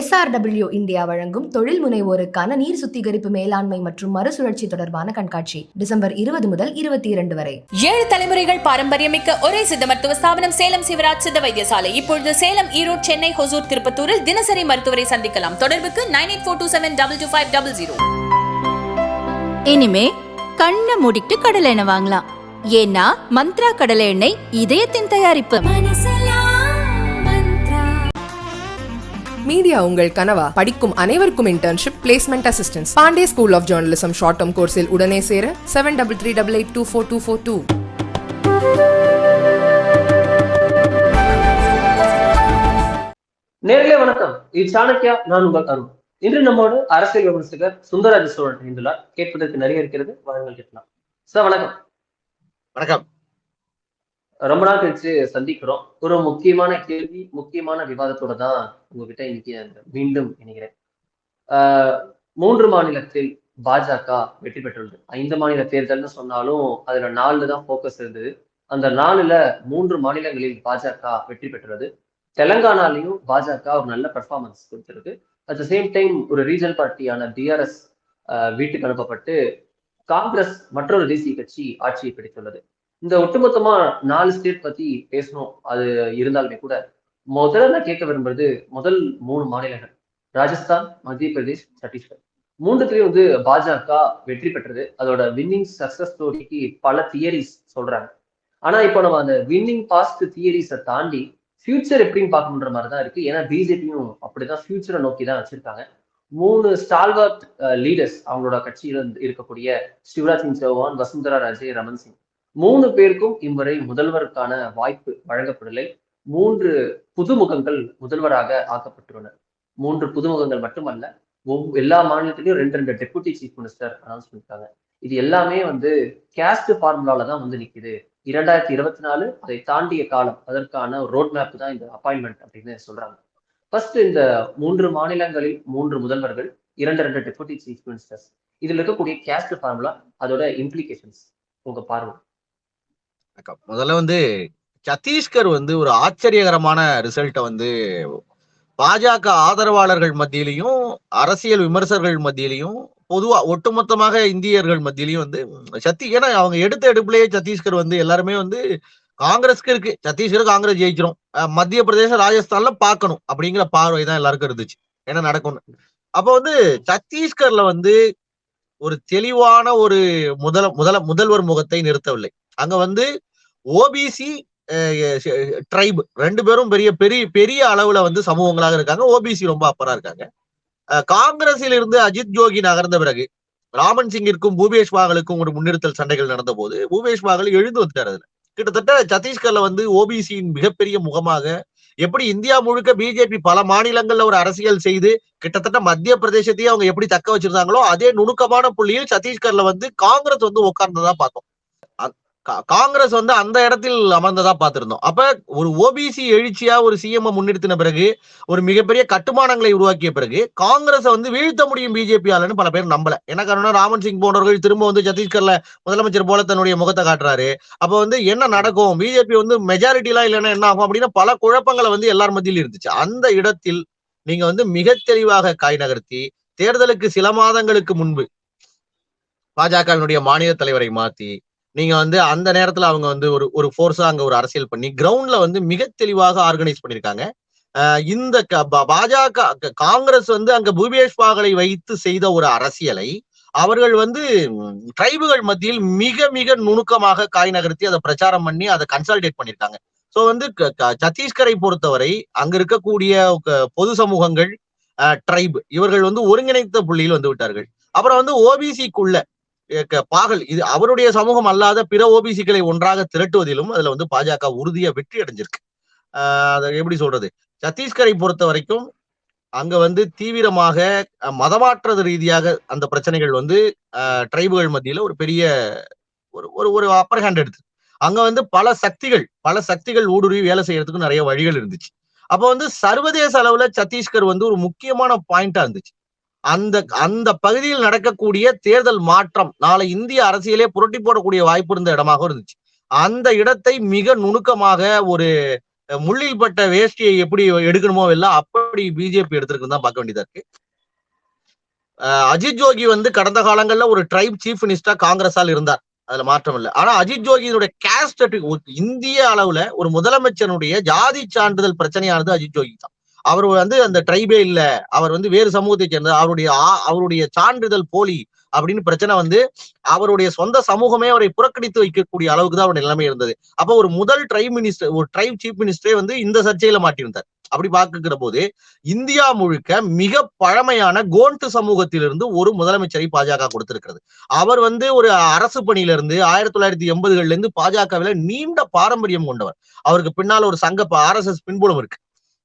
SRW India வழங்கும் தொழில் முனைவோருக்கான நீர் சுத்திகரிப்பு மேலாண்மை மற்றும் மறுசுழற்சி தொடர்பான கண்காட்சி டிசம்பர் இருபது முதல் இருபத்தி இரண்டு வரை. ஏழு தலைமுறைகள் பாரம்பரியமிக்க ஒரே சித்த மருத்துவ ஸ்தாபனம் சேலம் சிவராஜ் சித்த வைத்தியசாலை. இப்பொழுது சேலம் ஈரோடு சென்னை ஹொசூர் திருப்பத்தூரில் தினசரி மருத்துவரை சந்திக்கலாம். தொடர்புக்கு nine eight four two seven double two five double zero. இனிமே கண்ணை மூடிட்டு கடலை எண்ணெய் வாங்கலாம். ஏன்னா மந்த்ரா கடலை எண்ணெய் இதயத்தின் தயாரிப்பு. மீடியா உங்கள் கனவா? படிக்கும் அனைவருக்கும் internship placement assistance Pandey school of journalism short term கோர்ஸில் உடனே சேர seven double three double eight two four two four two நேர்களே வணக்கம். இது சாணக்கியா நான் உங்கள் அருண். இன்று நம்மோடு அரசியல் விமர்சகர் சுந்தரராஜ சோழன் இணைந்துள்ளார் கேட்பதற்கு நிறைய இருக்கிறது. வாருங்கள் கேட்கலாம். சார் வணக்கம். வணக்கம். ரொம்ப நாள் கழிச்சு சந்திக்கிறோம். ஒரு முக்கியமான கேள்வி முக்கியமான விவாதத்தோட தான் உங்ககிட்ட இன்னைக்கு மீண்டும் இணைகிறேன். ஆஹ் மூன்று மாநிலத்தில் பாஜக வெற்றி பெற்றுள்ளது. ஐந்து மாநில தேர்தல்னு சொன்னாலும் அதுல நாலு தான் போக்கஸ் இருந்தது. அந்த நாலுல மூன்று மாநிலங்களில் பாஜக வெற்றி பெற்றுள்ளது. தெலங்கானாலையும் பாஜக ஒரு நல்ல பெர்ஃபார்மன்ஸ் கொடுத்திருக்கு. அட் த சேம் டைம் ஒரு ரீஜனல் பார்ட்டியான டிஆர்எஸ் வீட்டுக்கு அனுப்பப்பட்டு காங்கிரஸ் மற்றொரு தேசிய கட்சி ஆட்சியை பிடித்துள்ளது. இந்த ஒட்டுமொத்தமா நாலு ஸ்டேட் பத்தி பேசணும். அது இருந்தாலுமே கூட முதல்ல நான் கேட்க விரும்புறது முதல் மூணு மாநிலங்கள். ராஜஸ்தான் மத்திய பிரதேஷ் சத்தீஸ்கர். மூன்றுத்துலயும் வந்து பாஜக வெற்றி பெற்றது. அதோட வின்னிங் சக்சஸ் ஸ்டோரிக்கு பல தியரிஸ் சொல்றாங்க. ஆனா இப்போ நம்ம அந்த வின்னிங் பாஸ்ட் தியரிஸை தாண்டி ஃபியூச்சர் எப்படின்னு பார்க்கணுன்ற மாதிரி தான் இருக்கு. ஏன்னா பிஜேபியும் அப்படிதான் ஃபியூச்சரை நோக்கி தான் வச்சிருக்காங்க. மூணு ஸ்டால்வர்ட் லீடர்ஸ் அவங்களோட கட்சியில இருந்து இருக்கக்கூடிய சிவராஜ் சிங் சௌஹான் வசுந்தரா ராஜே ரமன் சிங். மூணு பேருக்கும் இம்முறை முதல்வருக்கான வாய்ப்பு வழங்கப்படலை. மூன்று புதுமுகங்கள் முதல்வராக ஆக்கப்பட்டுள்ளனர் மூன்று புதுமுகங்கள் மட்டுமல்ல ஒவ்- எல்லா மாநிலத்திலையும் ரெண்டு ரெண்டு டெபுட்டி சீஃப் மினிஸ்டர் அனௌன்ஸ் பண்ணிருக்காங்க. இது எல்லாமே வந்து கேஸ்ட் ஃபார்முலால தான் வந்து நிக்குது. இரண்டாயிரத்தி இருபத்தி நாலு அதை தாண்டிய காலம் அதற்கான ரோட் மேப் தான் இந்த அப்பாயின்மெண்ட் அப்படின்னு சொல்றாங்க. ஃபர்ஸ்ட் இந்த மூன்று மாநிலங்களில் மூன்று முதல்வர்கள் இரண்டு ரெண்டு டெபுட்டி சீஃப் மினிஸ்டர்ஸ் இதுல இருக்கக்கூடிய கேஸ்ட் ஃபார்முலா அதோட இம்ப்ளிகேஷன்ஸ் உங்க பார்வை. வணக்கம். முதல்ல வந்து சத்தீஸ்கர் வந்து ஒரு ஆச்சரியகரமான ரிசல்ட்டை வந்து பாஜக ஆதரவாளர்கள் மத்தியிலையும் அரசியல் விமர்சகர்கள் மத்தியிலையும் பொதுவா ஒட்டுமொத்தமாக இந்தியர்கள் மத்தியிலையும் வந்து சத்தி ஏன்னா அவங்க எடுத்த எடுப்புலயே சத்தீஸ்கர் வந்து எல்லாருமே வந்து காங்கிரஸ்க்கு இருக்கு. சத்தீஸ்கர் காங்கிரஸ் ஜெயிச்சிரும். மத்திய பிரதேச ராஜஸ்தான்ல பார்க்கணும். அப்படிங்கிற பார்வை தான் எல்லாருக்கும் இருந்துச்சு. என்ன நடக்கும்னு. அப்ப வந்து சத்தீஸ்கர்ல வந்து ஒரு தெளிவான ஒரு முதல முதல முதல்வர் முகத்தை நிறுத்தவில்லை. அங்க வந்து ஓபிசி ட்ரைப் ரெண்டு பேரும் பெரிய பெரிய பெரிய அளவுல வந்து சமூகங்களாக இருக்காங்க. ஓபிசி ரொம்ப அப்பரா இருக்காங்க. காங்கிரஸில் இருந்து அஜித் ஜோகி நகர்ந்த பிறகு ராமன் சிங்கிற்கும் பூபேஷ் பாகலுக்கும் ஒரு முன்னிறுத்தல் சண்டைகள் நடந்த போது பூபேஷ் பாகல் எழுந்து வந்துட்டார் அதுல. கிட்டத்தட்ட சத்தீஸ்கர்ல வந்து ஓபிசியின் மிகப்பெரிய முகமாக எப்படி இந்தியா முழுக்க பிஜேபி பல மாநிலங்கள்ல ஒரு அரசியல் செய்து கிட்டத்தட்ட மத்திய பிரதேசத்தையே அவங்க எப்படி தக்க வச்சிருந்தாங்களோ அதே நுணுக்கமான புள்ளியில் சத்தீஸ்கர்ல வந்து காங்கிரஸ் வந்து உட்கார்ந்ததா பார்த்தோம். காங்கிரஸ் வந்து அந்த இடத்தில் அமர்ந்ததா பார்த்திருந்தோம். அப்ப ஒரு ஓபிசி எழுச்சியா ஒரு சிஎம் முன்னிறுத்தின பிறகு ஒரு மிகப்பெரிய கட்டுமானங்களை உருவாக்கிய பிறகு காங்கிரஸ் வந்து வீழ்த்த முடியும் பிஜேபியாலன்னு பல பேர் நம்பல. என்ன காரணம் ராமன் சிங் போன்றவர்கள் திரும்ப வந்து சத்தீஸ்கர்ல முதலமைச்சர் போல தன்னுடைய முகத்தை காட்டுறாரு. அப்ப வந்து என்ன நடக்கும்? பிஜேபி வந்து மெஜாரிட்டி எல்லாம் இல்லைன்னா என்ன ஆகும் அப்படின்னா பல குழப்பங்களை வந்து எல்லார் மத்தியில் இருந்துச்சு. அந்த இடத்தில் நீங்க வந்து மிக தெளிவாக காய் நகர்த்தி தேர்தலுக்கு சில மாதங்களுக்கு முன்பு பாஜகவினுடைய மாநில தலைவரை மாத்தி நீங்க வந்து அந்த நேரத்துல அவங்க வந்து ஒரு ஒரு ஃபோர்ஸா அங்க ஒரு அரசியல் பண்ணி கிரவுண்ட்ல வந்து மிக தெளிவாக ஆர்கனைஸ் பண்ணிருக்காங்க இந்த க- பாஜக காங்கிரஸ் வந்து அங்க பூபேஷ் பாகலை வைத்து செய்த ஒரு அரசியலை அவர்கள் வந்து ட்ரைபுகள் மத்தியில் மிக மிக நுணுக்கமாக காய் நகர்த்தி அதை பிரச்சாரம் பண்ணி அதை கன்சல்டேட் பண்ணிருக்காங்க சோ வந்து க- சத்தீஸ்கரை பொறுத்தவரை அங்க இருக்கக்கூடிய பொது சமூகங்கள் ட்ரைப் இவர்கள் வந்து ஒருங்கிணைத்த புள்ளியில் வந்து விட்டார்கள். அப்புறம் வந்து ஓபிசிக்குள்ள பாகல். இது அவருடைய சமூகம் அல்லாத பிற ஓபிசிக்களை ஒன்றாக திரட்டுவதிலும் அதுல வந்து பாஜக உறுதியா வெற்றி அடைஞ்சிருக்கு. அதை எப்படி சொல்றது? சத்தீஸ்கரை பொறுத்த வரைக்கும் அங்க வந்து தீவிரமாக மதமாற்றது ரீதியாக அந்த பிரச்சனைகள் வந்து ட்ரைபுகள் மத்தியில ஒரு பெரிய ஒரு ஒரு ஒரு அப்பர் ஹேண்ட் எடுத்து. அங்க வந்து பல சக்திகள் பல சக்திகள் ஊடுருவி வேலை செய்யறதுக்கு நிறைய வழிகள் இருந்துச்சு. அப்ப வந்து சர்வதேச அளவுல சத்தீஸ்கர் வந்து ஒரு முக்கியமான பாயிண்டா இருந்துச்சு. அந்த அந்த பகுதியில் நடக்கக்கூடிய தேர்தல் மாற்றம் நாளை இந்திய அரசியலே புரட்டி போடக்கூடிய வாய்ப்பு இருந்த இடமாக இருந்துச்சு. அந்த இடத்தை மிக நுணுக்கமாக ஒரு முள்ளில் பட்ட வேஷ்டியை எப்படி எடுக்கணுமோ எல்லாம் அப்படி பிஜேபி எடுத்திருக்குன்னு தான் பார்க்க வேண்டியதா இருக்கு. அஹ், அஜித் ஜோகி வந்து கடந்த காலங்கள்ல ஒரு ட்ரைப் சீஃப் மினிஸ்டரா காங்கிரஸால் இருந்தார். அதுல மாற்றம் இல்லை. ஆனா அஜித் ஜோகியினுடைய கேஸ்ட் இந்திய அளவுல ஒரு முதலமைச்சனுடைய ஜாதி சான்றிதழ் பிரச்சனையானது அஜித் ஜோகி தான் அவர் வந்து அந்த ட்ரைபே இல்ல. அவர் வந்து வேறு சமூகத்தை சேர்ந்த அவருடைய அவருடைய சான்றிதழ் போலி அப்படின்னு பிரச்சனை வந்து அவருடைய சொந்த சமூகமே அவரை புறக்கணித்து வைக்கக்கூடிய அளவுக்கு தான் அவருடைய நிலைமை இருந்தது. அப்போ ஒரு முதல் ட்ரைப் மினிஸ்டர் ஒரு ட்ரைப் சீஃப் மினிஸ்டரே வந்து இந்த சர்ச்சையில மாட்டியிருந்தார். அப்படி பார்க்கிற போது இந்தியா முழுக்க மிக பழமையான கோண்டு சமூகத்திலிருந்து ஒரு முதலமைச்சரை பாஜக கொடுத்திருக்கிறது. அவர் வந்து ஒரு அரசு பணியில இருந்து ஆயிரத்தி தொள்ளாயிரத்தி எண்பதுகள்ல இருந்து பாஜகவில நீண்ட பாரம்பரியம் கொண்டவர். அவருக்கு பின்னால ஒரு சங்க ஆர் எஸ் எஸ் பின்புலம் இருக்கு.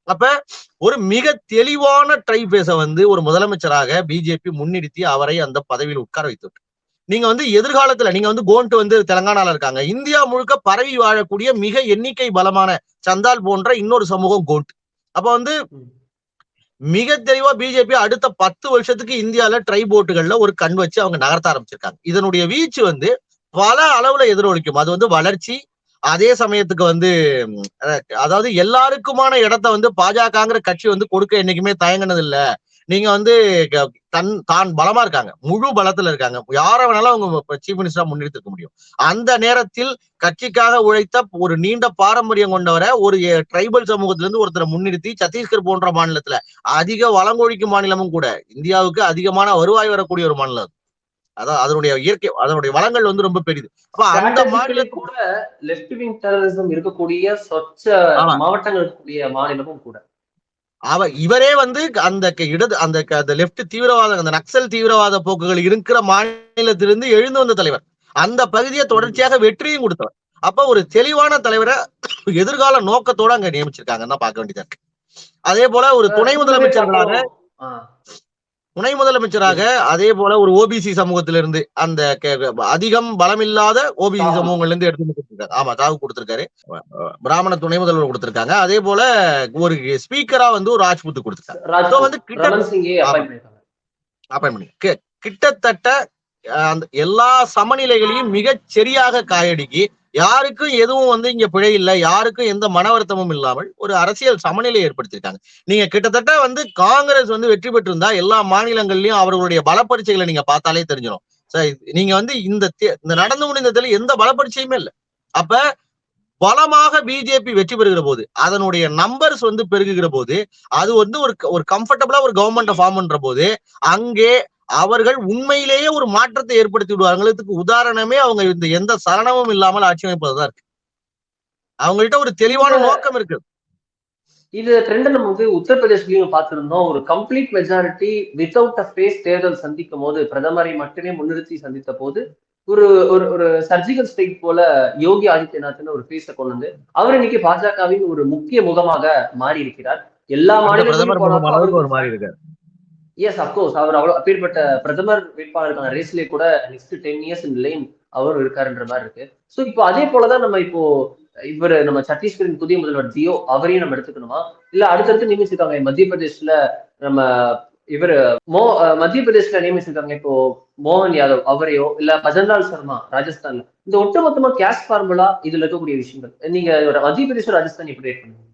அப்ப ஒரு மிக தெளிவான ட்ரைபேஸை வந்து ஒரு முதலமைச்சராக பிஜேபி முன்னிறுத்தி அவரை அந்த பதவியில் உட்கார வைத்து நீங்க வந்து எதிர்காலத்துல நீங்க வந்து கோண்டு வந்து தெலங்கானால இருக்காங்க. இந்தியா முழுக்க பரவி வாழக்கூடிய மிக எண்ணிக்கை பலமான சந்தால் போன்ற இன்னொரு சமூகம் கோண்ட் அப்ப வந்து மிக தெளிவா பிஜேபி அடுத்த பத்து வருஷத்துக்கு இந்தியால ட்ரை போட்டுகள்ல ஒரு கண் வச்சு அவங்க நகர்த்த ஆரம்பிச்சிருக்காங்க. இதனுடைய வீச்சு வந்து பல அளவுல எதிரொலிக்கும். அது வந்து வளர்ச்சி அதே சமயத்துக்கு வந்து அதாவது எல்லாருக்குமான இடத்த வந்து பாஜகங்கிற கட்சி வந்து கொடுக்க என்னைக்குமே தயங்கினது இல்ல நீங்க வந்து க- தன் தான் பலமா இருக்காங்க. முழு பலத்துல இருக்காங்க. யார வேணாலும் அவங்க சீஃப் மினிஸ்டரா முன்னிறுத்திருக்க முடியும். அந்த நேரத்தில் கட்சிக்காக உழைத்த ஒரு நீண்ட பாரம்பரியம் கொண்டவரை ஒரு ட்ரைபல் சமூகத்துல இருந்து ஒருத்தரை முன்னிறுத்தி சத்தீஸ்கர் போன்ற மாநிலத்துல அதிக வளங்கொழிக்கும் மாநிலமும் கூட இந்தியாவுக்கு அதிகமான வருவாய் வரக்கூடிய ஒரு மாநிலம் அதான் அதனுடைய இயற்கை அதனுடைய வளங்கள் வந்து ரொம்ப பெரியது அப்ப அந்த மாநிலத்துக்கு கூட லெஃப்ட் விங் டெரரிசம் இருக்கக்கூடிய சொச்ச. மாவட்டங்கள் இருக்கக்கூடிய மாநிலமும் கூட. அவ இவரே வந்து அந்த இடது அந்த லெப்ட் தீவிரவாத அந்த நக்சல் தீவிரவாத போக்குகள் இருக்கிற மாநிலத்திலிருந்து எழுந்து வந்த தலைவர். அந்த பகுதியை தொடர்ச்சியாக வெற்றியும் கொடுத்தவர். அப்ப ஒரு தெளிவான தலைவரை எதிர்கால நோக்கத்தோட அங்க நியமிச்சிருக்காங்கன்னு பார்க்க வேண்டியதா இருக்கு. அதே போல ஒரு துணை முதலமைச்சர்களாக. துணை முதலமைச்சராக அதே போல ஒரு ஓபிசி சமூகத்திலிருந்து அந்த அதிகம் பலமில்லாத ஓபிசி. சமூகங்கள்ல இருந்து எடுத்து வந்து கொடுத்திருக்காரு. ஆமா தாவு கொடுத்திருக்காரு. பிராமண துணை முதல்வர் கொடுத்திருக்காங்க. அதே போல ஒரு ஸ்பீக்கரா வந்து ஒரு ராஜ்புத் கொடுத்திருக்காங்க. வந்து கிட்ட கிட்டத்தட்ட அந்த எல்லா சமநிலைகளையும் மிகச் சரியாக காயடிக்கி யாருக்கும் எதுவும் வந்து இங்க பிழை இல்லை. யாருக்கும் எந்த மன வருத்தமும் இல்லாமல் ஒரு அரசியல் சமநிலை ஏற்படுத்தியிருக்காங்க. நீங்க கிட்டத்தட்ட வந்து காங்கிரஸ் வந்து வெற்றி பெற்றிருந்தா எல்லா மாநிலங்கள்லயும் அவர்களுடைய பலப்பரீட்சைகளை நீங்க பார்த்தாலே தெரிஞ்சிடும் சரி நீங்க வந்து இந்த இந்த நடந்து முடிந்ததுல எந்த பலப்பரீட்சையுமே இல்லை. அப்ப பலமாக பிஜேபி வெற்றி பெறுகிற போது அதனுடைய நம்பர்ஸ் வந்து பெருகுகிற போது அது வந்து ஒரு ஒரு கம்ஃபர்டபுளா ஒரு கவர்மெண்ட் ஃபார்ம் பண்ற போது அங்கே அவர்கள் உண்மையிலேயே ஒரு மாற்றத்தை ஏற்படுத்தி விடுவார்களுக்கு உதாரணமே அவங்க இந்த எந்த சலனமும் இல்லாமல் ஆட்சி அமைப்பதுதான் இருக்கு. அவங்கள்ட்ட ஒரு தெளிவான நோக்கம் இருக்கு. இது ட்ரெண்ட் நம்ம வந்து உத்தரப்பிரதேஷ்லயும் பார்த்திருந்தோம். ஒரு complete majority without a face தேர்தல் சந்திக்கும் போது பிரதமரை மட்டுமே முன்னிறுத்தி சந்தித்த போது ஒரு ஒரு ஒரு சர்ஜிக்கல் ஸ்ட்ரைக் போல யோகி ஆதித்யநாத்னு ஒரு ஃபேஸ கொண்டு வந்து அவர் இன்னைக்கு பாஜகவின் ஒரு முக்கிய முகமாக மாறி இருக்கிறார் எல்லா மாநிலங்களும் மாதிரி இருக்காரு எஸ் அப்கோர்ஸ் அவர் அவ்வளவு அப்பேற்பட்ட பிரதமர் வேட்பாளருக்கான ரேஸ்லயே கூட next ten years in line அவரும் இருக்காருன்ற மாதிரி இருக்கு. சோ இப்போ அதே போலதான் நம்ம இப்போ இவர் நம்ம சத்தீஸ்கரின் புதிய முதல்வர் ஜியோ அவரையும் நம்ம எடுத்துக்கணுமா? இல்ல அடுத்தடுத்து நியமிச்சிருக்காங்க மத்திய பிரதேஷ்ல நம்ம இவர் மோ மத்திய பிரதேஷ்ல நியமிச்சிருக்காங்க இப்போ மோகன் யாதவ் அவரையோ இல்ல பஜன்லால் சர்மா ராஜஸ்தான்ல. இந்த ஒட்டுமொத்தமா கேஷ் ஃபார்முலா இதுல இருக்கக்கூடிய விஷயங்கள். நீங்க ஒரு மத்திய பிரதேஷ் ராஜஸ்தான் எப்படி பண்ணுவீங்க?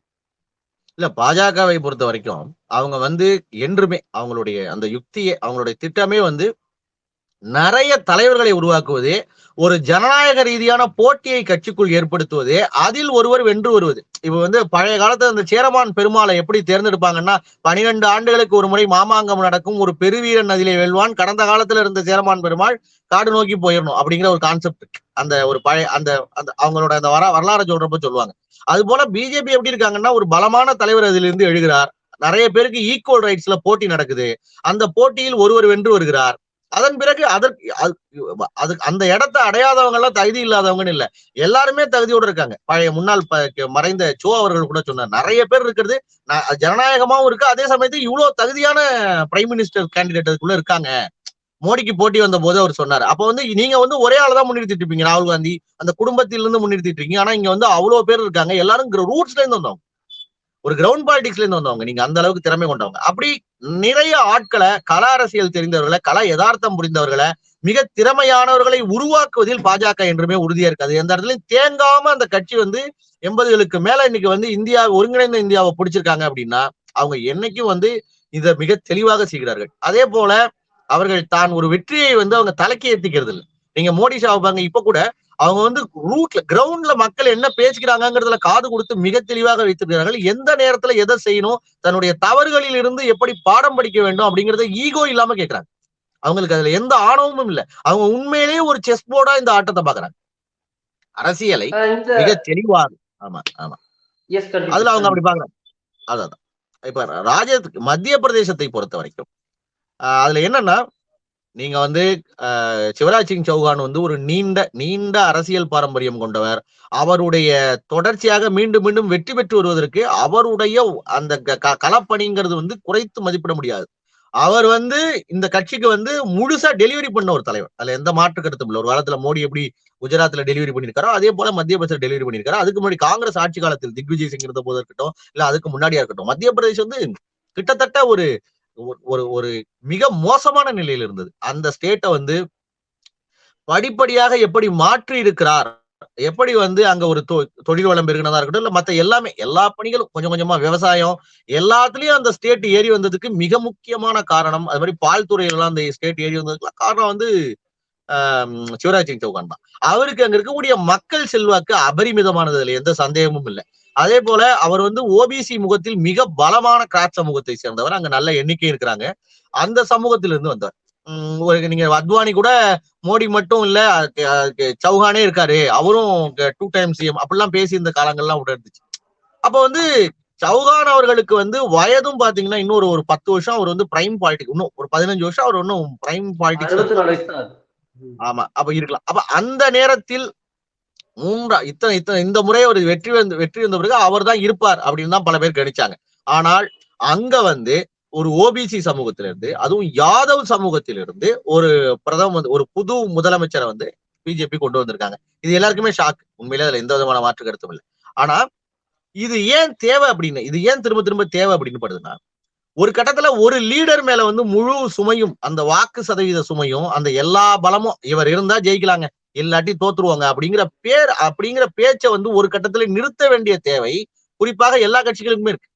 இல்ல பாஜகவை பொறுத்த வரைக்கும் அவங்க வந்து என்றுமே அவங்களுடைய அந்த யுக்தியை அவங்களுடைய திட்டமே வந்து நிறைய தலைவர்களை உருவாக்குவது ஒரு ஜனநாயக ரீதியான போட்டியை கட்சிக்குள் ஏற்படுத்துவது அதில் ஒருவர் வென்று வருவது. இப்ப வந்து பழைய காலத்துல அந்த சேரமான் பெருமாளை எப்படி தேர்ந்தெடுப்பாங்கன்னா பனிரெண்டு ஆண்டுகளுக்கு ஒரு முறை மாமாங்கம் நடக்கும் ஒரு பெருவீரன் அதிலே வெல்வான். கடந்த காலத்துல இருந்த சேரமான் பெருமாள் காடு நோக்கி போயிடணும் அப்படிங்கிற ஒரு கான்செப்ட் அந்த ஒரு பழைய அந்த அந்த அவங்களோட அந்த வர வரலாறு சொல்றப்ப சொல்லுவாங்க. அது போல பிஜேபி எப்படி இருக்காங்கன்னா ஒரு பலமான தலைவர் அதிலிருந்து எழுகிறார். நிறைய பேருக்கு ஈக்குவல் ரைட்ஸ்ல போட்டி நடக்குது. அந்த போட்டியில் ஒருவர் வென்று வருகிறார். அதன் பிறகு அதற்கு அது- அந்த இடத்தை அடையாதவங்க எல்லாம் தகுதி இல்லாதவங்கன்னு இல்ல. எல்லாருமே தகுதியோட இருக்காங்க. பழைய முன்னாள் மறைந்த சோ அவர்கள் கூட சொன்னார் நிறைய பேர் இருக்கிறது. ஜனநாயகமாவும் இருக்கு. அதே சமயத்தில் இவ்வளவு தகுதியான பிரைம் மினிஸ்டர் கேண்டிடேட்டுக்குள்ள இருக்காங்க. மோடிக்கு போட்டி வந்த போது அவர் சொன்னார். அப்ப வந்து நீங்க வந்து ஒரே ஆள் தான் முன்னிறுத்திட்டு இருப்பீங்க. ராகுல் காந்தி அந்த குடும்பத்திலிருந்து முன்னிறுத்திட்டு இருக்கீங்க. ஆனா இங்க வந்து அவ்வளவு பேர் இருக்காங்க. எல்லாரும் ரூட்ஸ்ல இருந்து வந்தவங்க. ஒரு கிரவுண்ட் பாலிடிக்ஸ்ல இருந்து வந்தவங்க. நீங்க அந்த அளவுக்கு திறமை கொண்டவங்க. அப்படி நிறைய ஆட்களை கல அரசியல் தெரிந்தவர்களை கல யதார்த்தம் புரிந்தவர்களை மிக திறமையானவர்களை உருவாக்குவதில் பாஜக என்றுமே உறுதியா இருக்காது எந்த இடத்துலயும் தேங்காம அந்த கட்சி வந்து எண்பதுகளுக்கு மேல இன்னைக்கு வந்து இந்தியா ஒருங்கிணைந்த இந்தியாவை பிடிச்சிருக்காங்க அப்படின்னா அவங்க என்னைக்கும் வந்து இதை மிக தெளிவாக செய்கிறார்கள். அதே போல அவர்கள் தான் ஒரு வெற்றியை வந்து அவங்க தலைக்கு ஏத்திக்கிறது இல்லை நீங்க மோடி ஷா பாங்க இப்ப கூட அவங்க வந்து ரூட்ல கிரவுண்ட்ல மக்கள் என்ன பேசிக்கிறாங்கிறதுல காது கொடுத்து மிக தெளிவாக வைத்திருக்கிறார்கள். எந்த நேரத்துல எதை செய்யணும் தன்னுடைய தவறுகளில் இருந்து எப்படி பாடம் படிக்க வேண்டும் அப்படிங்கறத ஈகோ இல்லாம கேக்குறாங்க. அவங்களுக்கு அதுல எந்த ஆணவமும் இல்ல. அவங்க உண்மையிலேயே ஒரு செஸ் போர்டா இந்த ஆட்டத்தை பாக்குறாங்க. அரசியலை மிக தெளிவாக ஆமா ஆமா. அதுல அவங்க அப்படி பாக்குறாங்க. அதான் இப்ப ராஜ மத்திய பிரதேசத்தை பொறுத்த வரைக்கும் அதுல என்னன்னா நீங்க வந்து சிவராஜ் சிங் சௌகான் வந்து ஒரு நீண்ட நீண்ட அரசியல் பாரம்பரியம் கொண்டவர். அவருடைய தொடர்ச்சியாக மீண்டும் மீண்டும் வெற்றி பெற்று வருவதற்கு அவருடைய அந்த க- க- களப்பணிங்கிறது வந்து குறைத்து மதிப்பிட முடியாது. அவர் வந்து இந்த கட்சிக்கு வந்து முழுசா டெலிவரி பண்ண ஒரு தலைவர். அதுல எந்த மாற்று கருத்தும் இல்லை. ஒரு காலத்துல மோடி எப்படி குஜராத்ல டெலிவரி பண்ணிருக்காரோ அதே போல மத்திய பிரதேச டெலிவரி பண்ணிருக்காரு அதுக்கு முன்னாடி காங்கிரஸ் ஆட்சி காலத்தில் திக்விஜய் சிங் இருந்த போது இருக்கட்டும் இல்ல அதுக்கு முன்னாடியா இருக்கட்டும் மத்திய பிரதேசம் வந்து கிட்டத்தட்ட ஒரு ஒரு- ஒரு மிக மோசமான நிலையில இருந்தது. அந்த ஸ்டேட்டை வந்து படிப்படியாக எப்படி மாற்றி இருக்கிறார் எப்படி வந்து அங்க ஒரு தொ- தொழில் வளம் பெருகினதா இருக்கட்டும் இல்ல மத்த எல்லாமே எல்லா பணிகளும் கொஞ்சம் கொஞ்சமா விவசாயம் எல்லாத்துலயும் அந்த ஸ்டேட் ஏறி வந்ததுக்கு மிக முக்கியமான காரணம் அது மாதிரி பால் துறையிலாம் அந்த ஸ்டேட் ஏறி வந்ததுக்கு காரணம் வந்து சிவராஜ் சிங் சௌகான் தான். அவருக்கு அங்க இருக்கக்கூடிய மக்கள் செல்வாக்கு அபரிமிதமானது இல்லை எந்த சந்தேகமும் இல்லை. அதே போல அவர் வந்து ஓபிசி முகத்தில் மிக பலமான கிராட் சமூகத்தை சேர்ந்தவர். அங்க நல்ல எண்ணிக்கை இருக்கிறாங்க. அந்த சமூகத்திலிருந்து வந்தவர். உம் ஒரு நீங்க அத்வானி கூட மோடி மட்டும் இல்ல சௌஹானே இருக்காரு. அவரும் டூ டைம் சிஎம் அப்படிலாம் பேசி இந்த காலங்கள்லாம் விட இருந்துச்சு அப்ப வந்து சௌகான் அவர்களுக்கு வந்து வயதும் பாத்தீங்கன்னா இன்னொரு ஒரு பத்து வருஷம் அவர் வந்து பிரைம் பாலிட்டிக் இன்னும் ஒரு பதினஞ்சு வருஷம் அவர் இன்னும் பிரைம் பாலிட்டிக்ஸ் ஆமா அப்ப இருக்கலாம். அப்ப அந்த நேரத்தில் மூன்றா இத்தனை இத்தனை இந்த முறை ஒரு வெற்றி வந்து வெற்றி வந்த பிறகு அவர் தான் இருப்பார் அப்படின்னு தான் பல பேர் கணிச்சாங்க. ஆனால் அங்க வந்து ஒரு ஓபிசி சமூகத்திலிருந்து அதுவும் யாதவ் சமூகத்திலிருந்து ஒரு பிரதம வந்து ஒரு புது முதலமைச்சரை வந்து பிஜேபி கொண்டு வந்திருக்காங்க. இது எல்லாருக்குமே ஷாக் உண்மையிலே அதுல எந்த விதமான மாற்று கருத்தும் இல்லை. ஆனா இது ஏன் தேவை அப்படின்னு இது ஏன் திரும்ப திரும்ப தேவை அப்படின்னு படுதுன்னா ஒரு கட்டத்துல ஒரு லீடர் மேல வந்து முழு சுமையும் அந்த வாக்கு சதவீத சுமையும் அந்த எல்லா பலமும் இவர் இருந்தா ஜெயிக்கலாங்க. இல்லாட்டி தோத்துருவாங்க. அப்படிங்கிற பேர் அப்படிங்கிற பேச்சை வந்து ஒரு கட்டத்துல நிறுத்த வேண்டிய தேவை குறிப்பாக எல்லா கட்சிகளுக்குமே இருக்கு.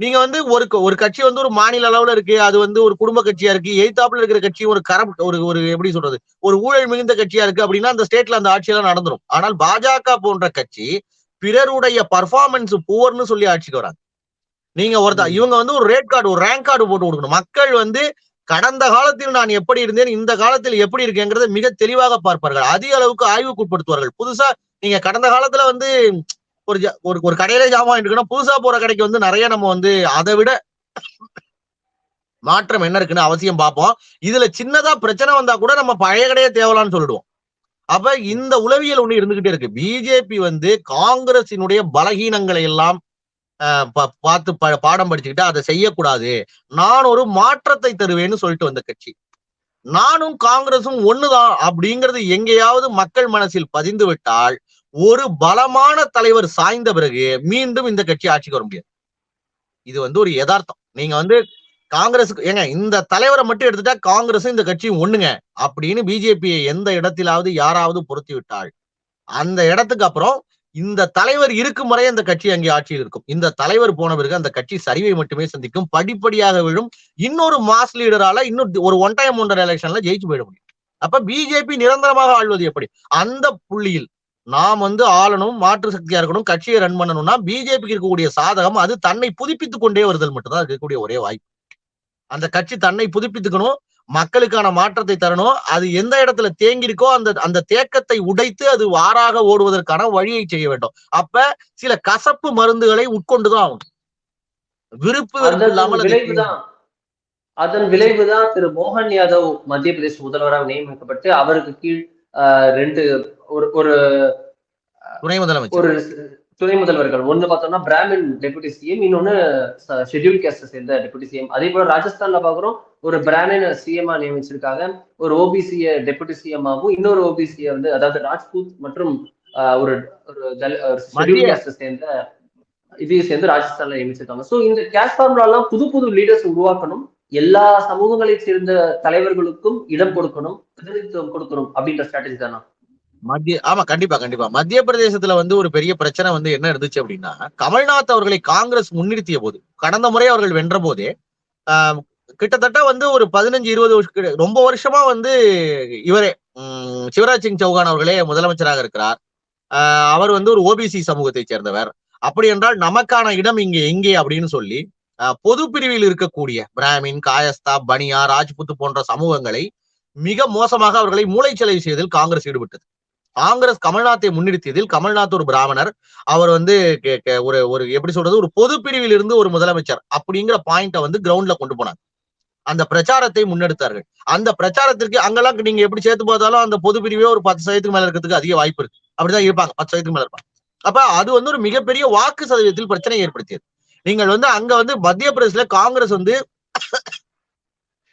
நீங்க வந்து ஒரு ஒரு கட்சி வந்து ஒரு மாநில அளவுல இருக்கு அது வந்து ஒரு குடும்ப கட்சியா இருக்கு எய்தாப்புல இருக்கிற கட்சி ஒரு கரப்ட் ஒரு ஒரு எப்படி சொல்றது ஒரு ஊழல் மிகுந்த கட்சியா இருக்கு அப்படின்னா அந்த ஸ்டேட்ல அந்த ஆட்சியெல்லாம் நடந்துரும். ஆனால் பாஜக போன்ற கட்சி பிறருடைய பர்ஃபார்மன்ஸ் புவர்னு சொல்லி ஆட்சிக்கு வராங்க. நீங்க ஒருத்தர். இவங்க வந்து ஒரு ரேட் கார்டு ஒரு ரேங்க் கார்டு போட்டு கொடுக்கணும். மக்கள் வந்து கடந்த காலத்தில் நான் எப்படி இருந்தேன் இந்த காலத்தில் எப்படி இருக்கேங்கிறத மிக தெளிவாக பார்ப்பார்கள். அதிக அளவுக்கு ஆய்வுக்கு உட்படுத்துவார்கள் புதுசா நீங்க கடந்த காலத்துல வந்து ஒரு ஒரு ஒரு கடையில ஜாமான் இருக்குன்னா புதுசா போற கடைக்கு வந்து நிறைய நம்ம வந்து அதை விட மாற்றம் என்ன இருக்குன்னு அவசியம் பார்ப்போம். இதுல சின்னதா பிரச்சனை வந்தா கூட நம்ம பழைய கடையே தேவலான்னு சொல்லிடுவோம். அப்ப இந்த உளவியல் ஒண்ணு இருந்துகிட்டே இருக்கு. பிஜேபி வந்து காங்கிரசினுடைய பலகீனங்களை எல்லாம் பார்த்து பாடம் படிச்சுக்கிட்டு அதை செய்யக்கூடாது. நான் ஒரு மாற்றத்தை தருவேன்னு சொல்லிட்டு வந்த கட்சி. நானும் காங்கிரசும் ஒண்ணுதான் அப்படிங்கிறது எங்கேயாவது மக்கள் மனசில் பதிந்து விட்டால் ஒரு பலமான தலைவர் சாய்ந்த பிறகு மீண்டும் இந்த கட்சி ஆட்சிக்கு வர முடியாது. இது வந்து ஒரு யதார்த்தம். நீங்க வந்து காங்கிரஸுக்கு ஏங்க இந்த தலைவரை மட்டும் எடுத்துட்டா காங்கிரஸும் இந்த கட்சியும் ஒண்ணுங்க அப்படின்னு பிஜேபியை எந்த இடத்திலாவது யாராவது பொருத்தி விட்டால் அந்த இடத்துக்கு அப்புறம் இந்த தலைவர் இருக்கும் வரை அந்த கட்சி அங்கே ஆட்சியில் இருக்கும். இந்த தலைவர் போன பிறகு அந்த கட்சி சரிவை மட்டுமே சந்திக்கும். படிப்படியாக விழும். இன்னொரு மாஸ் லீடரால இன்னும் ஒரு ஒன் டைம் ஒன்றரை எலெக்ஷன்ல ஜெயிச்சு போயிட முடியும். அப்ப பிஜேபி நிரந்தரமாக ஆள்வது எப்படி? அந்த புள்ளியில் நாம் வந்து ஆளணும் மாற்று சக்தியா இருக்கணும் கட்சியை ரன் பண்ணணும்னா பிஜேபிக்கு இருக்கக்கூடிய சாதகம் அது தன்னை புதுப்பித்துக் கொண்டே வருதல் மட்டும்தான். இருக்கக்கூடிய ஒரே வாய்ப்பு. அந்த கட்சி தன்னை புதுப்பித்துக்கணும் மக்களுக்கான மாற்றத்தை தரணும். அது எந்த இடத்துல தேங்கி இருக்கோ அந்த அந்த தேக்கத்தை உடைத்து அது வாராக ஓடுவதற்கான வழியை செய்ய வேண்டும். அப்ப சில கசப்பு மருந்துகளை உட்கொண்டுதான் ஆகணும். விருப்பு வெறுப்பு இல்லாமல் அதன் விளைவுதான் திரு மோகன் யாதவ் மத்திய பிரதேச முதல்வராக நியமிக்கப்பட்டு அவருக்கு கீழ் ரெண்டு ஒரு ஒரு துணை முதலமைச்சர். ஒரு துணை முதல்வர்கள். ஒண்ணு பார்த்தோம்னா பிராமின் டெபுட்டி சிஎம் இன்னொன்னு ஷெட்யூல் கேஸ்ட் சேர்ந்த டெபுட்டி சிஎம் அதே போல ராஜஸ்தான்ல பாக்குறோம் ஒரு பிராமின் சிஎம்ஆ நியமிச்சிருக்காங்க. ஒரு ஓபிசிய டெபுட்டி சிஎம் ஆகும் இன்னொரு ஓபிசிய வந்து அதாவது ராஜ்பூத் மற்றும் ஒரு ஒரு ஷெட்யூல் கேஸ்ட் சேர்ந்த இதையும் சேர்ந்து ராஜஸ்தான்ல நியமிச்சிருக்காங்க. ஸோ இந்த கேஸ்ட் ஃபார்முலாலாம் புது புது லீடர்ஸ் உருவாக்கணும். எல்லா சமூகங்களை சேர்ந்த தலைவர்களுக்கும் இடம் கொடுக்கணும் பிரதிநிதித்துவம் கொடுக்கணும் அப்படின்ற ஸ்ட்ராட்டஜி தானா? மத்திய ஆமா கண்டிப்பா கண்டிப்பா. மத்திய பிரதேசத்துல வந்து ஒரு பெரிய பிரச்சனை வந்து என்ன இருந்துச்சு அப்படின்னா கமல்நாத் அவர்களை காங்கிரஸ் முன்னிறுத்திய போது கடந்த முறை அவர்கள் வென்ற போதே கிட்டத்தட்ட வந்து ஒரு பதினஞ்சு இருபது வருஷம் ரொம்ப வருஷமா வந்து இவரே சிவராஜ் சிங் சௌகான் அவர்களே முதலமைச்சராக இருக்கிறார். அவர் வந்து ஒரு ஓபிசி சமூகத்தை சேர்ந்தவர். அப்படி என்றால் நமக்கான இடம் இங்கே எங்கே அப்படின்னு சொல்லி பொது பிரிவில் இருக்கக்கூடிய பிராமின் காயஸ்தா பனியா ராஜ்புத் போன்ற சமூகங்களை மிக மோசமாக அவர்களை மூளைச்சலை செய்வதில் காங்கிரஸ் ஈடுபட்டது. காங்கிரஸ் கமல்நாத்தை முன்னிறுத்தியதில் கமல்நாத் ஒரு பிராமணர். அவர் வந்து கே- ஒரு ஒரு எப்படி சொல்றது ஒரு பொது பிரிவில் இருந்து ஒரு முதலமைச்சர் அப்படிங்கிற பாயிண்ட வந்து கிரவுண்ட்ல கொண்டு போனாங்க அந்த பிரச்சாரத்தை முன்னெடுத்தார்கள். அந்த பிரச்சாரத்திற்கு அங்கெல்லாம் நீங்க எப்படி சேர்த்து பார்த்தாலும் அந்த பொது பிரிவே ஒரு பத்து சதவீதத்துக்கு மேல இருக்கிறதுக்கு அதிக வாய்ப்பு இருக்கு. அப்படிதான் இருப்பாங்க. பத்து சதவீதத்துக்கு மேல இருப்பாங்க. அப்ப அது வந்து ஒரு மிகப்பெரிய வாக்கு சதவீதத்தில் பிரச்சனை ஏற்படுத்தியது. நீங்கள் வந்து அங்க வந்து மத்திய பிரதேசல காங்கிரஸ் வந்து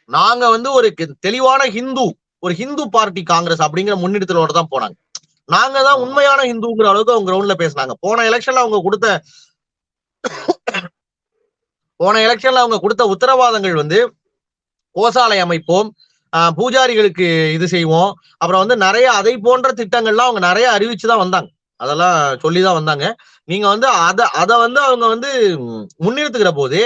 நாங்க வந்து ஒரு தெளிவான ஹிந்து ஒரு ஹிந்து பார்ட்டி காங்கிரஸ் அப்படிங்கிற முன்னெடுத்தலோட தான் போனாங்க. நாங்க தான் உண்மையான ஹிந்துங்கிற அளவுக்கு அவங்க கிரவுண்ட்ல பேசினாங்க. போன எலெக்ஷன்ல அவங்க கொடுத்த போன எலெக்ஷன்ல அவங்க கொடுத்த உத்தரவாதங்கள் வந்து கோசாலை அமைப்போம் பூஜாரிகளுக்கு இது செய்வோம். அப்புறம் வந்து நிறைய அதை போன்ற திட்டங்கள்லாம் அவங்க நிறைய அறிவிச்சுதான் வந்தாங்க. அதெல்லாம் சொல்லி தான் வந்தாங்க. நீங்க வந்து அத அத வந்து அவங்க வந்து முன்னிறுத்துக்கிற போது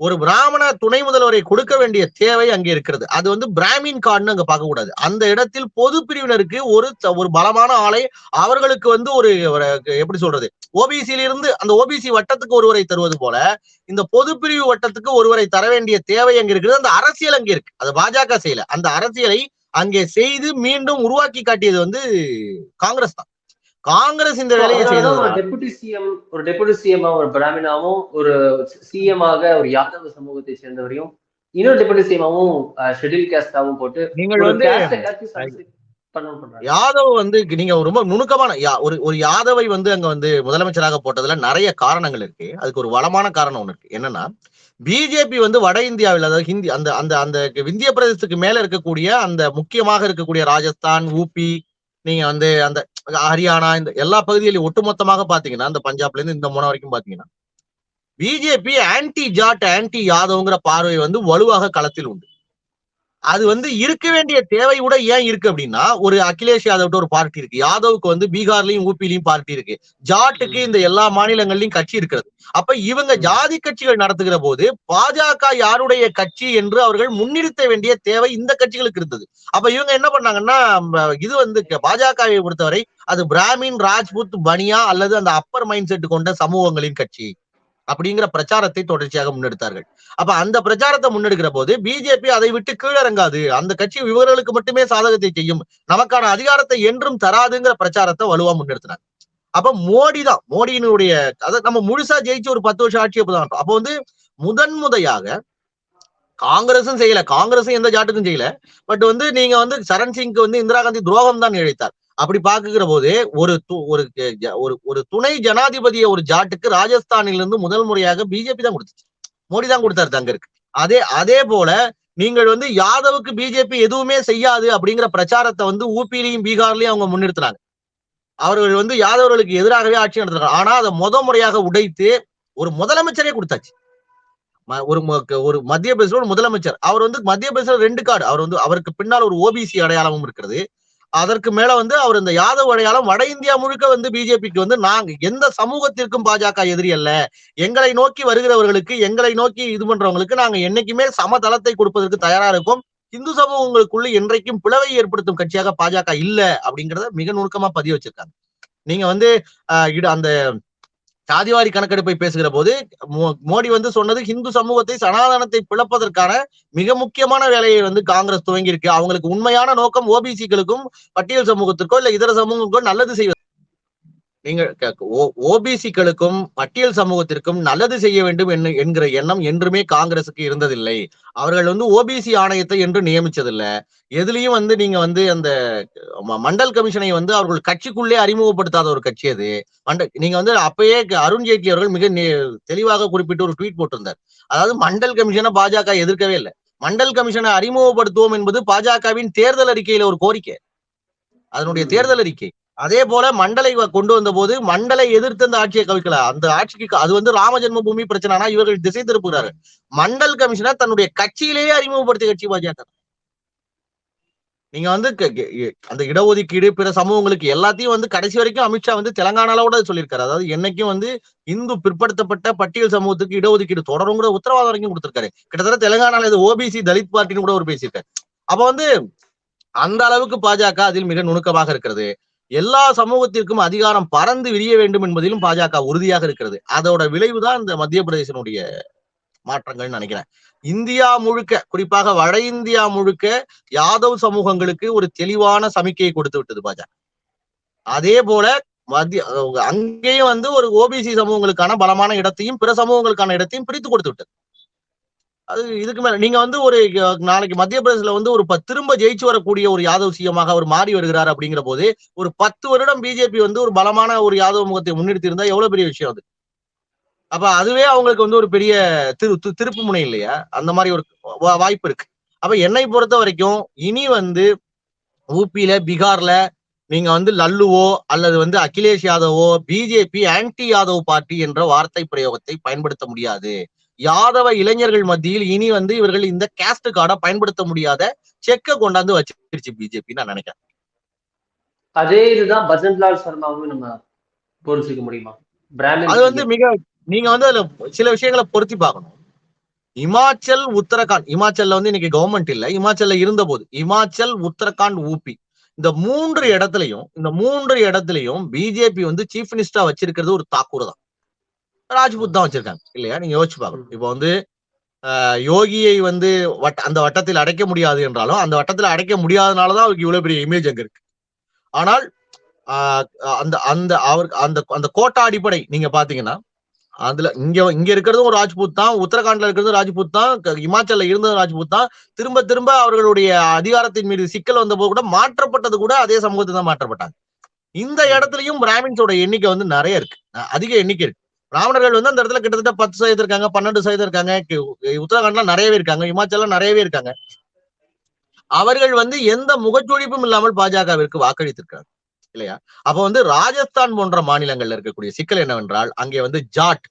ஒரு பிராமண துணை முதல்வரை கொடுக்க வேண்டிய தேவை அங்கே இருக்கிறது. அது வந்து பிராமின் கார்டுன்னு அங்க பார்க்க கூடாது. அந்த இடத்தில் பொது பிரிவினருக்கு ஒரு ஒரு பலமான ஆலை அவர்களுக்கு வந்து ஒரு ஒரு எப்படி சொல்றது? ஓபிசியில இருந்து அந்த ஓபிசி வட்டத்துக்கு ஒருவரை தருவது போல இந்த பொது பிரிவு வட்டத்துக்கு ஒருவரை தர வேண்டிய தேவை அங்க இருக்குது. அந்த அரசியல் அங்கே இருக்கு. அது பாஜக செய்யல. அந்த அரசியலை அங்கே செய்து மீண்டும் உருவாக்கி காட்டியது வந்து காங்கிரஸ் தான். காங்கிரஸ் இந்த வேலையை செய்தது ஒரு டெபுட்டி சிஎம் ஒரு டெபுட்டி சிஎம் ஒரு பிராமினாவும் ஒரு சிஎம் ஆக ஒரு யாதவ சமூகத்தை சேர்ந்தவரையும் இன்னொரு டெபுட்டி சிஎம்மாவும் ஷெட்யூல் கேஸ்டாவும் போட்டு நீங்கள் வந்து யாதவ் வந்து நீங்க ரொம்ப நுணுக்கமான யா- ஒரு ஒரு யாதவை வந்து அங்க வந்து முதலமைச்சராக போட்டதுல நிறைய காரணங்கள் இருக்கு. அதுக்கு ஒரு வளமான காரணம் ஒண்ணு இருக்கு. என்னன்னா பிஜேபி வந்து வட இந்தியாவில் அதாவது ஹிந்தி அந்த அந்த அந்த இந்திய பிரதேசத்துக்கு மேல இருக்கக்கூடிய அந்த முக்கியமாக இருக்கக்கூடிய ராஜஸ்தான் ஊபி நீங்க வந்து அந்த ஹரியானா இந்த எல்லா பகுதிகளையும் ஒட்டுமொத்தமாக பாத்தீங்கன்னா இந்த பஞ்சாப்ல இருந்து இந்த முனை வரைக்கும் பாத்தீங்கன்னா பிஜேபி ஆன்டி ஜாட் ஆன்டி யாதவ்ங்கிற பார்வை வந்து வலுவாக களத்தில் உண்டு. அது வந்து இருக்க வேண்டிய தேவை கூட ஏன் இருக்கு அப்படின்னா ஒரு அகிலேஷ் யாதவ்ட்ட ஒரு பார்ட்டி இருக்கு. யாதவுக்கு வந்து பீகார்லயும் ஊபிலையும் பார்ட்டி இருக்கு. ஜாட்டுக்கு இந்த எல்லா மாநிலங்கள்லயும் கட்சி இருக்கிறது. அப்ப இவங்க ஜாதி கட்சிகள் நடத்துகிற போது பாஜக யாருடைய கட்சி என்று அவர்கள் முன்னிறுத்த வேண்டிய தேவை இந்த கட்சிகளுக்கு இருந்தது. அப்ப இவங்க என்ன பண்ணாங்கன்னா இது வந்து பாஜகவை பொறுத்தவரை அது பிராமின் ராஜ்புத் பனியா அல்லது அந்த அப்பர் மைண்ட் செட் கொண்ட சமூகங்களின் கட்சி. அப்படிங்கிற பிரச்சாரத்தை தொடர்ச்சியாக முன்னெடுத்தார்கள். அப்ப அந்த பிரச்சாரத்தை முன்னெடுக்கிற போது பிஜேபி அதை விட்டு கீழறங்காது. அந்த கட்சி இவர்களுக்கு மட்டுமே சாதகத்தை செய்யும். நமக்கான அதிகாரத்தை என்றும் தராதுங்கிற பிரச்சாரத்தை வலுவா முன்னெடுத்தினாங்க. அப்ப மோடி தான். மோடியினுடைய அதை நம்ம முழுசா ஜெயிச்சு ஒரு பத்து வருஷம் ஆட்சி அப்பதான் அப்ப வந்து முதன் முறையாக காங்கிரஸும் செய்யல. காங்கிரஸும் எந்த ஜாட்டுக்கும் செய்யல. பட் வந்து நீங்க வந்து சரண் சிங்க்கு வந்து இந்திரா காந்தி துரோகம் தான் இழைத்தார். அப்படி பாக்குகிற போது ஒரு து- ஒரு ஒரு துணை ஜனாதிபதிய ஒரு ஜாட்டுக்கு ராஜஸ்தானிலிருந்து முதல் முறையாக பிஜேபி தான் கொடுத்துச்சு. மோடி தான் கொடுத்தாரு தங்கருக்கு அதே அதே போல நீங்கள் வந்து யாதவுக்கு பிஜேபி எதுவுமே செய்யாது அப்படிங்கிற பிரச்சாரத்தை வந்து ஊபிலையும் பீகார்லயும் அவங்க முன்னிறுத்தினாங்க. அவர்கள் வந்து யாதவர்களுக்கு எதிராகவே ஆட்சி நடத்துறாங்க ஆனா அதை முத முறையாக உடைத்து ஒரு முதலமைச்சரே கொடுத்தாச்சு. ம- ஒரு ஒரு மத்திய பிரதேச ஒரு முதலமைச்சர். அவர் வந்து மத்திய பிரதேச ரெண்டு கார்டு. அவர் வந்து அவருக்கு பின்னால் ஒரு ஓபிசி அடையாளமும் இருக்கிறது. அதற்கு மேல வந்து அவர் இந்த யாதவ் அடையாளம் வட இந்தியா முழுக்க வந்து பிஜேபிக்கு வந்து நாங்க எந்த சமூகத்திற்கும் பாஜக எதிரி அல்ல. எங்களை நோக்கி வருகிறவர்களுக்கு எங்களை நோக்கி இது பண்றவங்களுக்கு நாங்க என்னைக்குமே சமதளத்தை கொடுப்பதற்கு தயாரா இருக்கும். இந்து சமூகங்களுக்குள்ள என்றைக்கும் பிளவை ஏற்படுத்தும் கட்சியாக பாஜக இல்ல அப்படிங்கறத மிக நுணுக்கமா பதிவு வச்சிருக்காங்க. நீங்க வந்து ஆஹ், அந்த சாதிவாரி கணக்கெடுப்பை பேசுகிற போது மோ- மோடி வந்து சொன்னது ஹிந்து சமூகத்தை சனாதனத்தை பிளப்பதற்கான மிக முக்கியமான வேலையை வந்து காங்கிரஸ் துவங்கியிருக்கு. அவங்களுக்கு உண்மையான நோக்கம் ஓபிசிகளுக்கும் பட்டியல் சமூகத்திற்கோ இல்ல இதர சமூகங்களுக்கோ நல்லது செய்வது நீங்க ஓபிசிகளுக்கும் பட்டியல் சமூகத்திற்கும் நல்லது செய்ய வேண்டும் என்ன- என்கிற எண்ணம் என்றுமே காங்கிரசுக்கு இருந்ததில்லை. அவர்கள் வந்து ஓபிசி ஆணையத்தை என்று நியமிச்சதில்ல. எதுலயும் வந்து நீங்க வந்து அந்த மண்டல் கமிஷனை வந்து அவர்கள் கட்சிக்குள்ளே அறிமுகப்படுத்தாத ஒரு கட்சி அது. மண்டல் நீங்க வந்து அப்பயே க- அருண் ஜேட்லி அவர்கள் மிக தெளிவாக குறிப்பிட்டு ஒரு ட்வீட் போட்டிருந்தார். அதாவது மண்டல் கமிஷனை பாஜக எதிர்க்கவே இல்லை. மண்டல் கமிஷனை அறிமுகப்படுத்துவோம் என்பது பாஜகவின் தேர்தல் அறிக்கையில ஒரு கோரிக்கை. அதனுடைய தேர்தல் அறிக்கை. அதே போல மண்டலை கொண்டு வந்த போது மண்டலை எதிர்த்து அந்த ஆட்சியை கவிக்கல. அந்த ஆட்சிக்கு அது வந்து ராம பூமி பிரச்சனைனா இவர்கள் திசை திருப்புகிறாரு. மண்டல் கமிஷனர் தன்னுடைய கட்சியிலேயே அறிமுகப்படுத்திய கட்சி பாஜக. நீங்க வந்து க- அந்த இடஒதுக்கீடு பிற சமூகங்களுக்கு எல்லாத்தையும் வந்து கடைசி வரைக்கும் அமித்ஷா வந்து தெலங்கானால சொல்லியிருக்காரு. அதாவது என்னைக்கும் வந்து இந்து பிற்படுத்தப்பட்ட பட்டியல் சமூகத்துக்கு இடஒதுக்கீடு தொடருங்கிற உத்தரவாதம் வரைக்கும் கொடுத்திருக்காரு. கிட்டத்தட்ட தெலங்கானால இது ஓபிசி தலித் பார்ட்டின்னு கூட ஒரு பேசியிருக்காரு. அப்ப வந்து அந்த அளவுக்கு பாஜக அதில் மிக நுணுக்கமாக இருக்கிறது. எல்லா சமூகத்திற்கும் அதிகாரம் பறந்து விரிய வேண்டும் என்பதிலும் பாஜக உறுதியாக இருக்கிறது. அதோட விளைவுதான் இந்த மத்திய பிரதேசனுடைய மாற்றங்கள் நினைக்கிறேன். இந்தியா முழுக்க குறிப்பாக வட இந்தியா முழுக்க யாதவ் சமூகங்களுக்கு ஒரு தெளிவான சமிக்கையை கொடுத்து விட்டது பாஜக. அதே போல மத்திய அங்கேயும் வந்து ஒரு ஓபிசி சமூகங்களுக்கான பலமான இடத்தையும் பிற சமூகங்களுக்கான இடத்தையும் பிரித்து கொடுத்து விட்டது. அது இதுக்கு மேல நீங்க வந்து ஒரு நாளைக்கு மத்திய பிரதேசல வந்து ஒரு திரும்ப ஜெயிச்சு வரக்கூடிய ஒரு யாதவ் சிஎமாக அவர் மாறி வருகிறார் அப்படிங்கிற போது ஒரு பத்து வருடம் பிஜேபி வந்து ஒரு பலமான ஒரு யாதவ் முகத்தை முன்னிறுத்தி இருந்தா எவ்வளவு பெரிய விஷயம் அது? அப்ப அதுவே அவங்களுக்கு வந்து ஒரு பெரிய திரு திருப்பு முனை இல்லையா? அந்த மாதிரி ஒரு வா- வாய்ப்பு இருக்கு. அப்ப என்னை பொறுத்த வரைக்கும் இனி வந்து ஊபியில பீகார்ல நீங்க வந்து லல்லுவோ அல்லது வந்து அகிலேஷ் யாதவோ பிஜேபி ஆன்டி யாதவ் பார்ட்டி என்ற வார்த்தை பிரயோகத்தை பயன்படுத்த முடியாது. யாதவ இளைஞர்கள் மத்தியில் இனி வந்து இவர்கள் இந்த கேஸ்ட் கார்டை பயன்படுத்த முடியாத செக்க கொண்டாந்து வச்சிருச்சு பிஜேபி நான் நினைக்கிறேன். அதே இதுதான் பஜன்லால் சர்மாவும் நம்ம பொறுத்துக்க முடியுமா? அது வந்து மிக நீங்க வந்து அதுல சில விஷயங்களை பொருத்தி பார்க்கணும். இமாச்சல் உத்தரகாண்ட் இமாச்சல்ல வந்து இன்னைக்கு கவர்மெண்ட் இல்ல. இமாச்சல்ல இருந்த போது இமாச்சல் உத்தரகாண்ட் ஊபி இந்த மூன்று இடத்துலயும் இந்த மூன்று இடத்துலயும் பிஜேபி வந்து சீஃப் மினிஸ்டரா வச்சிருக்கிறது ஒரு தாக்கூர் தான். ராஜ்புத் தான் வச்சிருக்காங்க இல்லையா? நீங்க யோசிச்சு பார்க்கணும். இப்போ வந்து யோகியை வந்து வட்ட அந்த வட்டத்தில் அடைக்க முடியாது என்றாலும் அந்த வட்டத்தில் அடைக்க முடியாதனாலதான் அவருக்கு இவ்வளவு பெரிய இமேஜ் அங்க இருக்கு. ஆனால் அந்த அந்த அவர் அந்த அந்த கோட்டா அடிப்படை நீங்க பாத்தீங்கன்னா அதுல இங்க இங்க இருக்கிறதும் ஒரு ராஜ்பூத் தான் உத்தரகாண்ட்ல இருக்கிறதும் ராஜ்பூத் தான் இமாச்சல்ல இருந்ததும் ராஜ்பூத் தான். திரும்ப திரும்ப அவர்களுடைய அதிகாரத்தின் மீது சிக்கல் வந்த போது கூட மாற்றப்பட்டது கூட அதே சமூகத்தை தான் மாற்றப்பட்டாங்க. இந்த இடத்துலயும் பிராமின்ஸோட எண்ணிக்கை வந்து நிறைய இருக்கு. அதிக எண்ணிக்கை இருக்கு. பிராமணர்கள் வந்து அந்த இடத்துல கிட்டத்தட்ட பத்து சதவீதம் இருக்காங்க பன்னெண்டு சதவீதம் இருக்காங்க. உத்தரகாண்ட்லாம் நிறையவே இருக்காங்க இமாச்சல்ல நிறையவே இருக்காங்க. அவர்கள் வந்து எந்த முகச்சொழிப்பும் இல்லாமல் பாஜகவிற்கு வாக்களித்திருக்காங்க இல்லையா? அப்ப வந்து ராஜஸ்தான் போன்ற மாநிலங்கள்ல இருக்கக்கூடிய சிக்கல் என்னவென்றால் அங்கே வந்து ஜாட்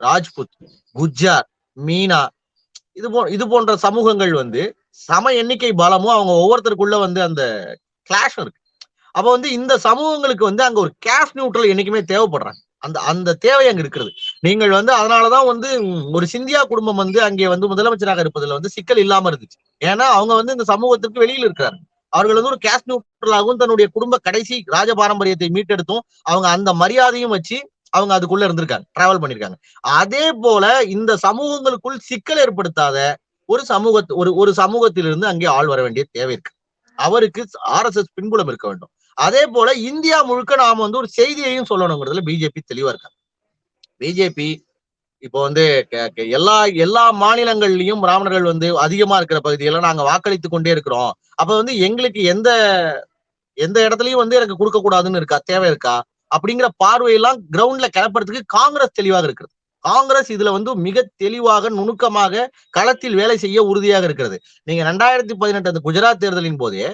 ராஜ்புத் குஜார் மீனா இது போ இது போன்ற சமூகங்கள் வந்து சம எண்ணிக்கை பலமும் அவங்க ஒவ்வொருத்தருக்குள்ள வந்து அந்த கிளாஷும் இருக்கு. அப்ப வந்து இந்த சமூகங்களுக்கு வந்து அங்க ஒரு கேஷ் நியூட்ரல் என்னைக்குமே தேவைப்படுறாங்க. அந்த அந்த தேவை அங்க இருக்கிறது. நீங்கள் வந்து அதனாலதான் வந்து ஒரு சிந்தியா குடும்பம் வந்து அங்கே வந்து முதலமைச்சராக இருப்பதுல வந்து சிக்கல் இல்லாம இருந்துச்சு. ஏன்னா அவங்க வந்து இந்த சமூகத்திற்கு வெளியில் இருக்கிறாங்க அவர்கள் வந்து ஒரு கேஷ் நியூட்ரலாகவும் தன்னுடைய குடும்ப கடைசி ராஜ பாரம்பரியத்தை மீட்டெடுத்தும் அவங்க அந்த மரியாதையும் வச்சு அவங்க அதுக்குள்ள இருந்திருக்காங்க டிராவல் பண்ணிருக்காங்க. அதே போல இந்த சமூகங்களுக்குள் சிக்கல் ஏற்படுத்தாத ஒரு சமூக ஒரு ஒரு சமூகத்திலிருந்து அங்கே ஆள் வர வேண்டிய தேவை இருக்கு. அவருக்கு ஆர்எஸ்எஸ் பின்புலம் இருக்க வேண்டும். அதே போல இந்தியா முழுக்க நாம வந்து ஒரு செய்தியையும் சொல்லணுங்கிறதுல பிஜேபி தெளிவா இருக்காங்க. பிஜேபி இப்போ வந்து எல்லா எல்லா மாநிலங்கள்லயும் பிராமணர்கள் வந்து அதிகமா இருக்கிற பகுதியில நாங்க வாக்களித்து கொண்டே இருக்கிறோம். அப்ப வந்து எங்களுக்கு எந்த எந்த இடத்துலயும் வந்து எனக்கு கொடுக்க கூடாதுன்னு இருக்கா? தேவை இருக்கா? அப்படிங்கிற பார்வையெல்லாம் கிரவுண்ட்ல கிளப்புறதுக்கு காங்கிரஸ் தெளிவாக இருக்கிறது. காங்கிரஸ் இதுல வந்து மிக தெளிவாக நுணுக்கமாக களத்தில் வேலை செய்ய உறுதியாக இருக்கிறது. நீங்க ரெண்டாயிரத்தி பதினெட்டு அந்த குஜராத் தேர்தலின் போதே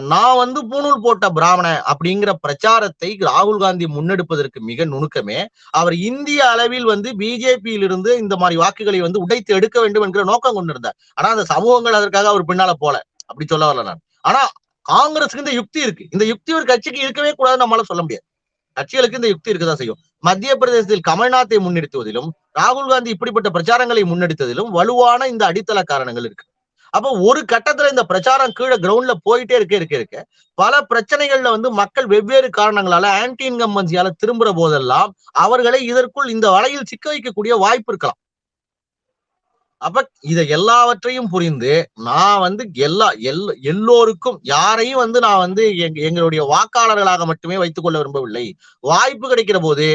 நான் வந்து பூணூல் போட்ட பிராமண அப்படிங்கிற பிரச்சாரத்தை ராகுல் காந்தி முன்னெடுப்பதற்கு மிக நுணுக்கமே. அவர் இந்திய அளவில் வந்து பிஜேபியில் இருந்து இந்த மாதிரி வாக்குகளை வந்து உடைத்து எடுக்க வேண்டும் என்கிற நோக்கம் கொண்டிருந்தார். ஆனா அந்த சமூகங்கள் அதற்காக அவர் பின்னால போல. அப்படி சொல்ல வரல நான். ஆனா காங்கிரஸுக்கு இந்த யுக்தி இருக்கு. இந்த யுக்தி ஒரு கட்சிக்கு இருக்கவே கூடாதுன்னு நம்மளால சொல்ல முடியாது. கட்சிகளுக்கு இந்த யுக்தி இருக்கதான் செய்யும். மத்திய பிரதேசத்தில் கமல்நாத்தை முன்னெடுத்துவதிலும் ராகுல் காந்தி இப்படிப்பட்ட பிரச்சாரங்களை முன்னெடுத்ததிலும் வலுவான இந்த அடித்தள காரணங்கள் இருக்கு. அப்போ ஒரு கட்டத்துல இந்த பிரச்சாரம் கீழே கிரவுண்ட்ல போயிட்டே இருக்க இருக்க இருக்க. பல பிரச்சனைகள்ல வந்து மக்கள் வெவ்வேறு காரணங்களால ஆன்டி இன்கம்பன்சியால திரும்புற போதெல்லாம் அவர்களை இதற்குள் இந்த வலையில் சிக்க வைக்கக்கூடிய வாய்ப்பு இருக்கலாம். அப்ப இதை எல்லாவற்றையும் புரிந்து நான் வந்து எல்லா எல் எல்லோருக்கும் யாரையும் வந்து நான் வந்து எங்களுடைய வாக்காளர்களாக மட்டுமே வைத்துக் கொள்ள விரும்பவில்லை. வாய்ப்பு கிடைக்கிற போது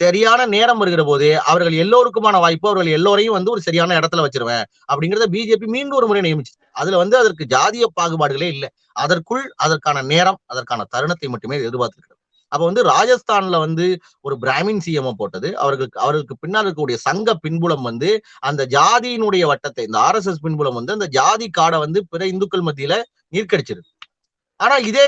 சரியான நேரம் வருகிற போது அவர்கள் எல்லோருக்குமான வாய்ப்பு அவர்கள் எல்லோரையும் வந்து ஒரு சரியான இடத்துல வச்சிருவேன் அப்படிங்கறத பிஜேபி மீண்டும் ஒரு முறை நியமிச்சு. அதுல வந்து அதற்கு ஜாதிய பாகுபாடுகளே இல்லை. அதற்குள் அதற்கான நேரம் அதற்கான தருணத்தை மட்டுமே எதிர்பார்த்திருக்கிறது. அப்ப வந்து ராஜஸ்தான்ல வந்து ஒரு பிராமின் சிஎம் போட்டது. அவர்களுக்கு அவர்களுக்கு பின்னால் இருக்கக்கூடிய சங்க பின்புலம் வந்து அந்த ஜாதியினுடைய வட்டத்தை இந்த ஆர்எஸ்எஸ் பின்புலம் வந்து அந்த ஜாதி காடை வந்து பிற இந்துக்கள் மத்தியில நீர்க்கடிச்சிருக்கு ஆனா இதே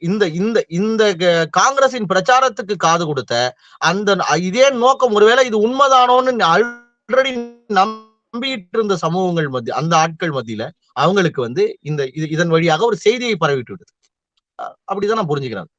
இந்த இந்த இந்த க- காங்கிரசின் பிரச்சாரத்துக்கு காது கொடுத்த அந்த இதே நோக்கம் ஒருவேளை இது உண்மைதானோன்னு ஆல்ரெடி நம்பிட்டு இருந்த சமூகங்கள் மத்திய அந்த ஆட்கள் மத்தியில அவங்களுக்கு வந்து இந்த இதன் வழியாக ஒரு செய்தியை பரவிட்டு விடுது அப்படிதான் நான் புரிஞ்சுக்கிறேன்.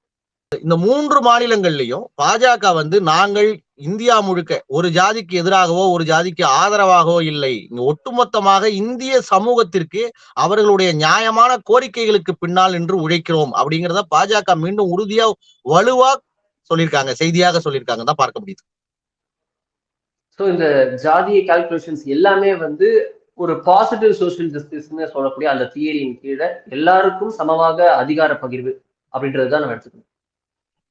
இந்த மூன்று மாநிலங்கள்லயும் பாஜக வந்து நாங்கள் இந்தியா முழுக்க ஒரு ஜாதிக்கு எதிராகவோ ஒரு ஜாதிக்கு ஆதரவாகவோ இல்லை. ஒட்டுமொத்தமாக இந்திய சமூகத்திற்கு அவர்களுடைய நியாயமான கோரிக்கைகளுக்கு பின்னால் நின்று உழைக்கிறோம் அப்படிங்கிறத பாஜக மீண்டும் உறுதியா வலுவா சொல்லியிருக்காங்க செய்தியாக சொல்லியிருக்காங்க தான் பார்க்க முடியுது. ஸோ இந்த ஜாதிய கால்குலேஷன்ஸ் எல்லாமே வந்து ஒரு பாசிட்டிவ் சோசியல் ஜஸ்டிஸ்னு சொல்லக்கூடிய அந்த தியரியின் கீழே எல்லாருக்கும் சமமாக அதிகார பகிர்வு அப்படின்றது தான் நம்ம எடுத்துக்கணும்.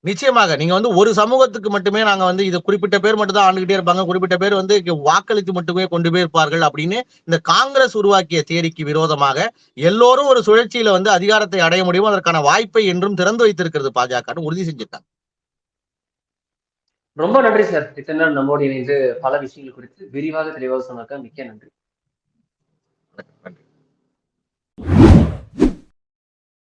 நிச்சயமாக நீங்க வந்து ஒரு சமூகத்துக்கு மட்டுமே நாங்க வந்து இது குறிப்பிட்ட பேர் மட்டும் தான் ஆண்டுகிட்டே இருப்பாங்க. குறிப்பிட்ட பேர் வந்து வாக்களித்து மட்டுமே கொண்டு போய் இருப்பார்கள் அப்படின்னு இந்த காங்கிரஸ் உருவாக்கிய தேரிக்கு விரோதமாக எல்லோரும் ஒரு சுழற்சியில வந்து அதிகாரத்தை அடைய முடியும். அதற்கான வாய்ப்பை என்றும் திறந்து வைத்திருக்கிறது பாஜக உறுதி செஞ்சிருக்காங்க ரொம்ப நன்றி சார் இத்தனை நம்மோடு இணைந்து பல விஷயங்கள் குறித்து விரிவாக தெளிவாக சொன்னாக்க மிக்க நன்றி. நன்றி.